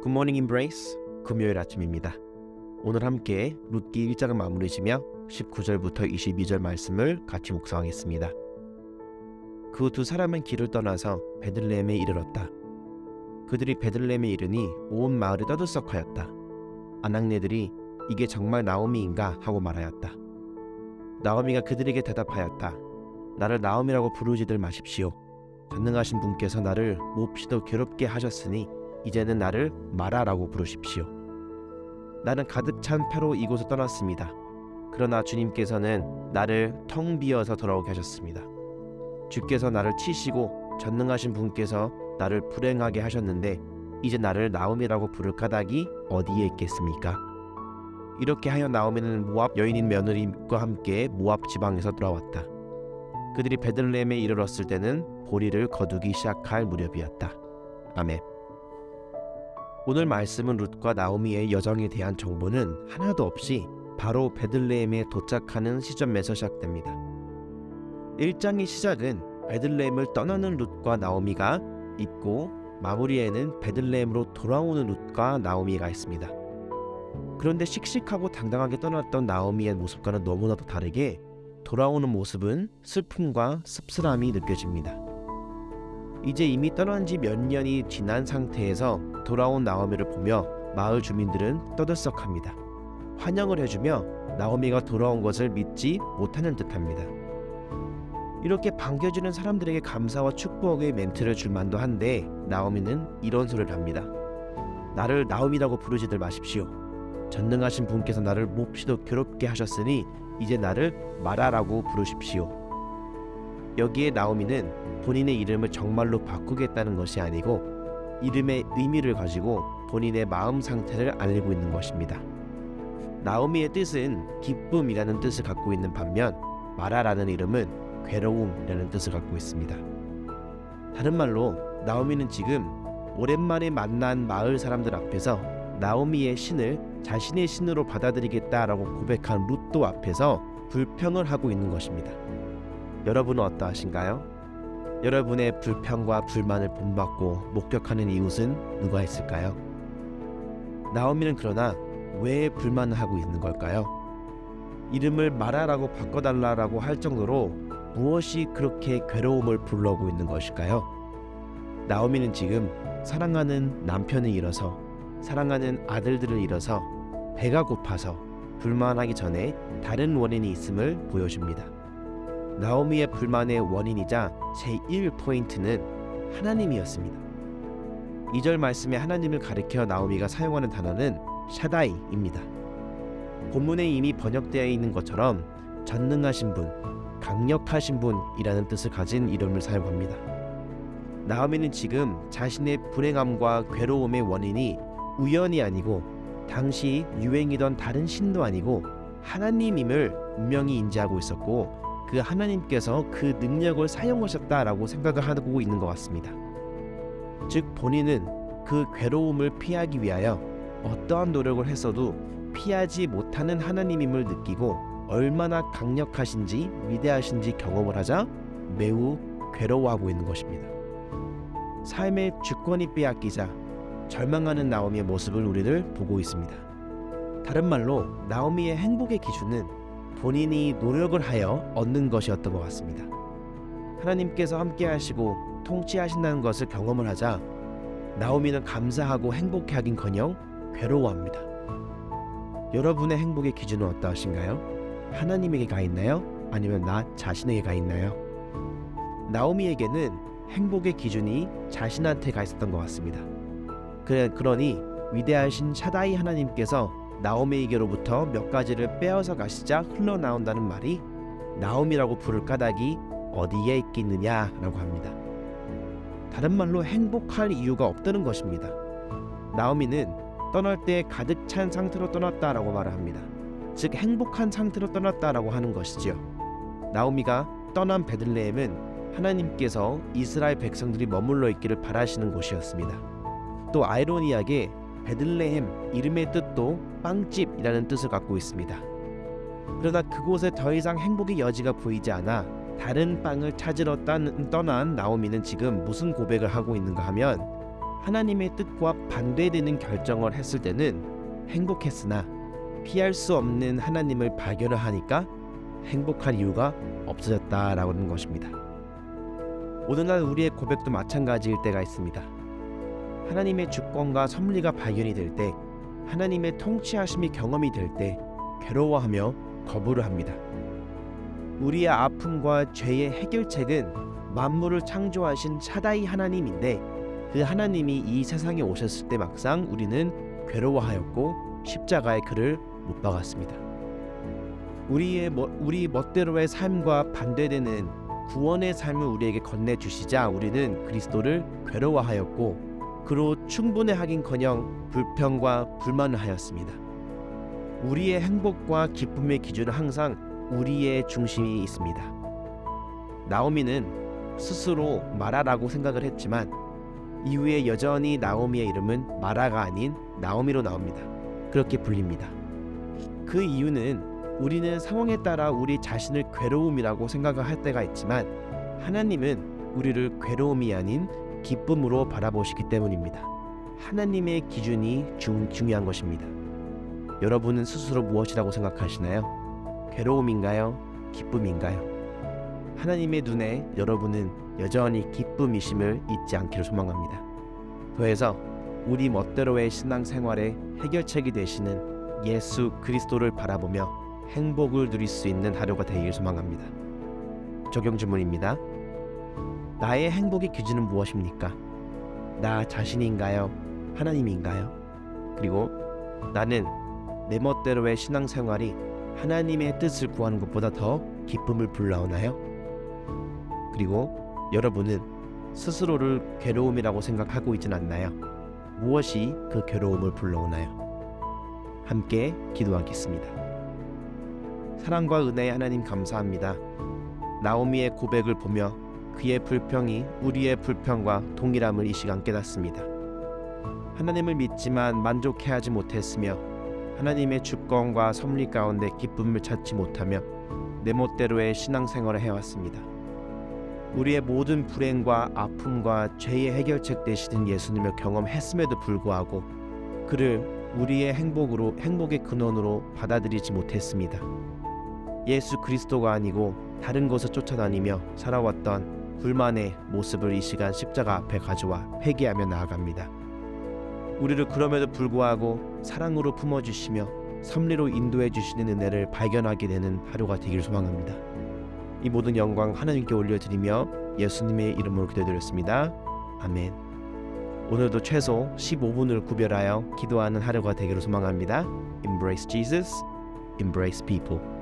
굿모닝 임브레이스 금요일 아침입니다. 오늘 함께 룻기 1장을 마무리 지며 19절부터 22절 말씀을 같이 묵상하겠습니다. 그 두 사람은 길을 떠나서 베들레헴에 이르렀다. 그들이 베들레헴에 이르니 온 마을이 떠들썩하였다. 아낙네들이 이게 정말 나오미인가 하고 말하였다. 나오미가 그들에게 대답하였다. 나를 나오미라고 부르지들 마십시오. 전능하신 분께서 나를 몹시도 괴롭게 하셨으니 이제는 나를 마라라고 부르십시오. 나는 가득 찬 패로 이곳을 떠났습니다. 그러나 주님께서는 나를 텅 비어서 돌아오게 하셨습니다. 주께서 나를 치시고 전능하신 분께서 나를 불행하게 하셨는데 이제 나를 나옴이라고 부를 까닭이 어디에 있겠습니까? 이렇게 하여 나오미는 모압 여인인 며느리과 함께 모압 지방에서 돌아왔다. 그들이 베들레헴에 이르렀을 때는 보리를 거두기 시작할 무렵이었다. 아멘. 오늘 말씀은 룻과 나오미의 여정에 대한 정보는 하나도 없이 바로 베들레헴에 도착하는 시점에서 시작됩니다. 1장의 시작은 베들레헴을 떠나는 룻과 나오미가 있고 마무리에는 베들레헴으로 돌아오는 룻과 나오미가 있습니다. 그런데 씩씩하고 당당하게 떠났던 나오미의 모습과는 너무나도 다르게 돌아오는 모습은 슬픔과 씁쓸함이 느껴집니다. 이제 이미 떠난 지 몇 년이 지난 상태에서 돌아온 나오미를 보며 마을 주민들은 떠들썩합니다. 환영을 해주며 나오미가 돌아온 것을 믿지 못하는 듯합니다. 이렇게 반겨주는 사람들에게 감사와 축복의 멘트를 줄 만도 한데 나오미는 이런 소리를 합니다. 나를 나오미라고 부르지들 마십시오. 전능하신 분께서 나를 몹시도 괴롭게 하셨으니 이제 나를 마라라고 부르십시오. 여기에 나오미는 본인의 이름을 정말로 바꾸겠다는 것이 아니고 이름의 의미를 가지고 본인의 마음 상태를 알리고 있는 것입니다. 나오미의 뜻은 기쁨이라는 뜻을 갖고 있는 반면 마라라는 이름은 괴로움이라는 뜻을 갖고 있습니다. 다른 말로 나오미는 지금 오랜만에 만난 마을 사람들 앞에서 나오미의 신을 자신의 신으로 받아들이겠다라고 고백한 룻도 앞에서 불평을 하고 있는 것입니다. 여러분은 어떠하신가요? 여러분의 불평과 불만을 본받고 목격하는 이웃은 누가 있을까요? 나오미는 그러나 왜 불만을 하고 있는 걸까요? 이름을 마라라고 바꿔달라라고 할 정도로 무엇이 그렇게 괴로움을 불러오고 있는 것일까요? 나오미는 지금 사랑하는 남편을 잃어서 사랑하는 아들들을 잃어서 배가 고파서 불만하기 전에 다른 원인이 있음을 보여줍니다. 나오미의 불만의 원인이자 제1 포인트는 하나님이었습니다. 2절 말씀에 하나님을 가리켜 나오미가 사용하는 단어는 샤다이입니다. 본문에 이미 번역되어 있는 것처럼 전능하신 분, 강력하신 분이라는 뜻을 가진 이름을 사용합니다. 나오미는 지금 자신의 불행함과 괴로움의 원인이 우연이 아니고 당시 유행이던 다른 신도 아니고 하나님임을 분명히 인지하고 있었고 그 하나님께서 그 능력을 사용하셨다라고 생각을 하고 있는 것 같습니다. 즉 본인은 그 괴로움을 피하기 위하여 어떠한 노력을 했어도 피하지 못하는 하나님임을 느끼고 얼마나 강력하신지 위대하신지 경험을 하자 매우 괴로워하고 있는 것입니다. 삶의 주권이 빼앗기자 절망하는 나오미의 모습을 우리를 보고 있습니다. 다른 말로 나오미의 행복의 기준은 본인이 노력을 하여 얻는 것이었던 것 같습니다. 하나님께서 함께 하시고 통치하신다는 것을 경험을 하자 나오미는 감사하고 행복해 하긴커녕 괴로워합니다. 여러분의 행복의 기준은 어떠하신가요? 하나님에게 가 있나요? 아니면 나 자신에게 가 있나요? 나오미에게는 행복의 기준이 자신한테 가 있었던 것 같습니다. 그러니 위대하신 샤다이 하나님께서 나오미에게로부터 몇 가지를 빼앗아 가시자 흘러나온다는 말이 나오미라고 부를 까닭이 어디에 있겠느냐라고 합니다. 다른 말로 행복할 이유가 없다는 것입니다. 나오미는 떠날 때 가득 찬 상태로 떠났다라고 말을 합니다. 즉 행복한 상태로 떠났다라고 하는 것이지요. 나오미가 떠난 베들레헴은 하나님께서 이스라엘 백성들이 머물러 있기를 바라시는 곳이었습니다. 또 아이러니하게 베들레헴 이름의 뜻도 빵집이라는 뜻을 갖고 있습니다. 그러나 그곳에 더 이상 행복의 여지가 보이지 않아 다른 빵을 찾으러 떠난 나오미는 지금 무슨 고백을 하고 있는가 하면 하나님의 뜻과 반대되는 결정을 했을 때는 행복했으나 피할 수 없는 하나님을 발견을 하니까 행복할 이유가 없어졌다라는 것입니다. 오늘날 우리의 고백도 마찬가지일 때가 있습니다. 하나님의 주권과 섭리가 발견이 될 때, 하나님의 통치하심이 경험이 될 때 괴로워하며 거부를 합니다. 우리의 아픔과 죄의 해결책은 만물을 창조하신 차다이 하나님인데 그 하나님이 이 세상에 오셨을 때 막상 우리는 괴로워하였고 십자가의 그를 못 박았습니다. 우리의 뭐, 우리 멋대로의 삶과 반대되는 구원의 삶을 우리에게 건네 주시자 우리는 그리스도를 괴로워하였고 그로 충분해하긴커녕 불평과 불만을 하였습니다. 우리의 행복과 기쁨의 기준은 항상 우리의 중심이 있습니다. 나오미는 스스로 마라라고 생각을 했지만 이후에 여전히 나오미의 이름은 마라가 아닌 나오미로 나옵니다. 그렇게 불립니다. 그 이유는 우리는 상황에 따라 우리 자신을 괴로움이라고 생각을 할 때가 있지만 하나님은 우리를 괴로움이 아닌 기쁨으로 바라보시기 때문입니다. 하나님의 기준이 중, 중요한 것입니다. 여러분은 스스로 무엇이라고 생각하시나요? 괴로움인가요? 기쁨인가요? 하나님의 눈에 여러분은 여전히 기쁨이심을 잊지 않기를 소망합니다. 더해서 우리 멋대로의 신앙 생활의 해결책이 되시는 예수 그리스도를 바라보며 행복을 누릴 수 있는 하루가 되길 소망합니다. 적용 질문입니다. 나의 행복의 기준은 무엇입니까? 나 자신인가요? 하나님인가요? 그리고 나는 내 멋대로의 신앙생활이 하나님의 뜻을 구하는 것보다 더 기쁨을 불러오나요? 그리고 여러분은 스스로를 괴로움이라고 생각하고 있진 않나요? 무엇이 그 괴로움을 불러오나요? 함께 기도하겠습니다. 사랑과 은혜의 하나님 감사합니다. 나오미의 고백을 보며 그의 불평이 우리의 불평과 동일함을 이 시간 깨닫습니다. 하나님을 믿지만 만족해하지 못했으며 하나님의 주권과 섭리 가운데 기쁨을 찾지 못하며 내 멋대로의 신앙생활을 해왔습니다. 우리의 모든 불행과 아픔과 죄의 해결책 되시는 예수님을 경험했음에도 불구하고 그를 우리의 행복으로 행복의 근원으로 받아들이지 못했습니다. 예수 그리스도가 아니고 다른 것을 쫓아다니며 살아왔던 불만의 모습을 이 시간 십자가 앞에 가져와 회개하며 나아갑니다. 우리를 그럼에도 불구하고 사랑으로 품어주시며 섭리로 인도해 주시는 은혜를 발견하게 되는 하루가 되길 소망합니다. 이 모든 영광 하나님께 올려드리며 예수님의 이름으로 기도드렸습니다. 아멘. 오늘도 최소 15분을 구별하여 기도하는 하루가 되기를 소망합니다. Embrace Jesus, embrace people.